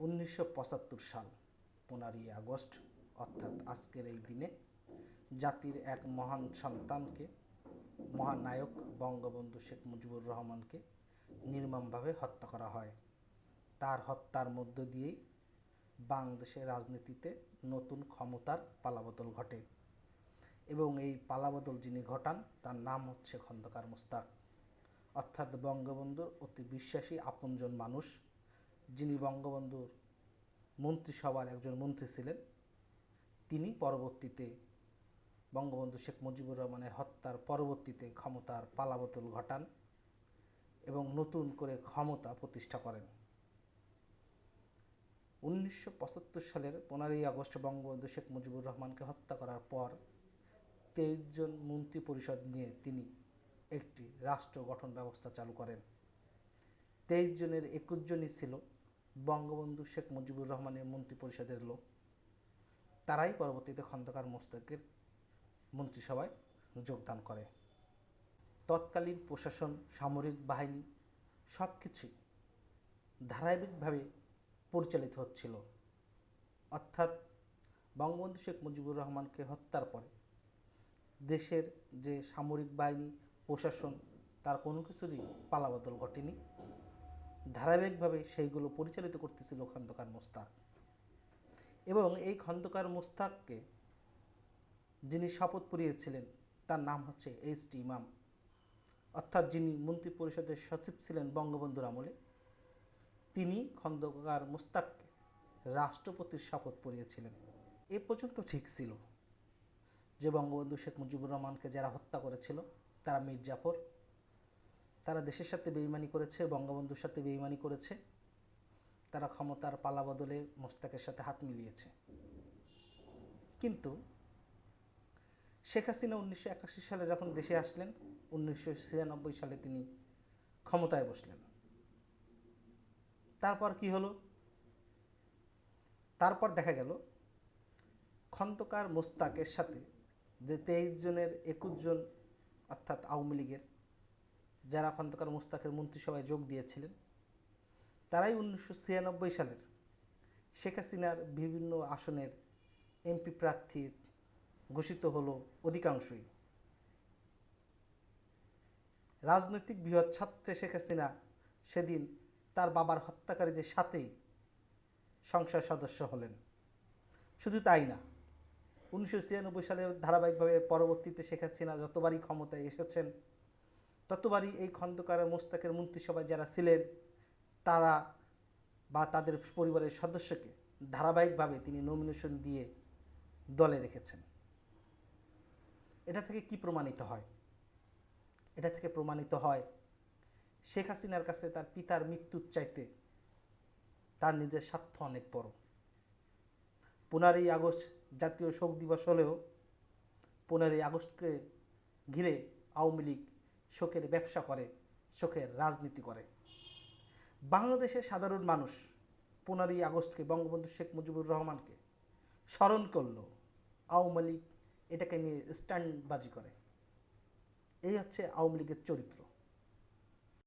উনিশশো পঁচাত্তর সাল, পনেরোই আগস্ট, অর্থাৎ আজকের এই দিনে, জাতির এক মহান সন্তানকে, মহানায়ক বঙ্গবন্ধু শেখ মুজিবুর রহমানকে নির্মমভাবে হত্যা করা হয়। তার হত্যার মধ্য দিয়েই বাংলাদেশের রাজনীতিতে নতুন ক্ষমতার পালাবদল ঘটে এবং এই পালাবদল যিনি ঘটান, তার নাম হচ্ছে খন্দকার মোস্তাক। অর্থাৎ বঙ্গবন্ধুর অতি বিশ্বাসী আপনজন মানুষ যিনি বঙ্গবন্ধুর মন্ত্রিসভার একজন মন্ত্রী ছিলেন, তিনি পরবর্তীতে বঙ্গবন্ধু শেখ মুজিবুর রহমানের হত্যার পরবর্তীতে ক্ষমতার পালাবদল ঘটান এবং নতুন করে ক্ষমতা প্রতিষ্ঠা করেন। উনিশশো পঁচাত্তর সালের পনেরোই আগস্ট বঙ্গবন্ধু শেখ মুজিবুর রহমানকে হত্যা করার পর তেইশ জন মন্ত্রী পরিষদ নিয়ে তিনি একটি রাষ্ট্র গঠন ব্যবস্থা চালু করেন। তেইশ জনের একুশ জনই ছিল বঙ্গবন্ধু শেখ মুজিবুর রহমানের মন্ত্রিপরিষদের লোক। তারাই পরবর্তীতে খন্দকার মোস্তাকের মন্ত্রিসভায় যোগদান করে। তৎকালীন প্রশাসন, সামরিক বাহিনী সব কিছুই ধারাবাহিকভাবে পরিচালিত হচ্ছিল। অর্থাৎ বঙ্গবন্ধু শেখ মুজিবুর রহমানকে হত্যার পরে দেশের যে সামরিক বাহিনী, প্রশাসন, তার কোনো কিছুরই পালাবদল ঘটেনি। ধারাবাহিকভাবে সেইগুলো পরিচালিত করতেছিল খন্দকার মোস্তাক। এবং এই খন্দকার মোস্তাককে যিনি শপথ পড়িয়েছিলেন, তার নাম হচ্ছে এইচ টি ইমাম। অর্থাৎ যিনি মন্ত্রী পরিষদের সচিব ছিলেন বঙ্গবন্ধুর আমলে, তিনি খন্দকার মুস্তাককে রাষ্ট্রপতির শপথ পড়িয়েছিলেন। এ পর্যন্ত ঠিক ছিল যে বঙ্গবন্ধু শেখ মুজিবুর রহমানকে যারা হত্যা করেছিল, তারা মীর জাফর তারা দেশের সাথে বেইমানি করেছে, বঙ্গবন্ধুর সাথে বেইমানি করেছে। তারা ক্ষমতার পালা বদলে মোস্তাকের সাথে হাত মিলিয়েছে। কিন্তু শেখ হাসিনা উনিশশো একাশি সালে যখন দেশে আসলেন, উনিশশো ছিয়ানব্বই সালে তিনি ক্ষমতায় বসলেন। তারপর কি হলো? তারপর দেখা গেল, খন্দকার মোস্তাকের সাথে যে তেইশ জনের একুশ জন, অর্থাৎ আওয়ামী লীগের যারা খন্দকার মুস্তাকের মন্ত্রিসভায় যোগ দিয়েছিলেন, তারাই উনিশশো ছিয়ানব্বই সালের শেখ হাসিনার বিভিন্ন আসনের এমপি প্রার্থী ঘোষিত হলো অধিকাংশই। রাজনৈতিক বৃহৎ ছাত্রে শেখ হাসিনা সেদিন তার বাবার হত্যাকারীদের সাথেই সংসদ সদস্য হলেন। শুধু তাই না, উনিশশো সালের ধারাবাহিকভাবে পরবর্তীতে শেখ হাসিনা যতবারই ক্ষমতায় এসেছেন ততবারই এই খন্দকার মোস্তাকের মন্ত্রিসভায় যারা ছিলেন, তারা বা তাদের পরিবারের সদস্যকে ধারাবাহিকভাবে তিনি নমিনেশন দিয়ে দলে রেখেছেন। এটা থেকে কি প্রমাণিত হয়? এটা থেকে প্রমাণিত হয় শেখ হাসিনার কাছে তার পিতার মৃত্যুর চাইতে তার নিজের স্বার্থ অনেক বড়। পনেরোই আগস্ট জাতীয় শোক দিবস হলেও পনেরোই আগস্টকে ঘিরে আওয়ামী লীগ শোকের ব্যবসা করে, শোকের রাজনীতি করে। বাংলাদেশের সাধারণ মানুষ পনেরোই আগস্টকে বঙ্গবন্ধু শেখ মুজিবুর রহমানকে স্মরণ করল, আওয়ামী লীগ এটাকে নিয়ে স্ট্যান্ডবাজি করে। এই হচ্ছে আওয়ামী লীগের চরিত্র।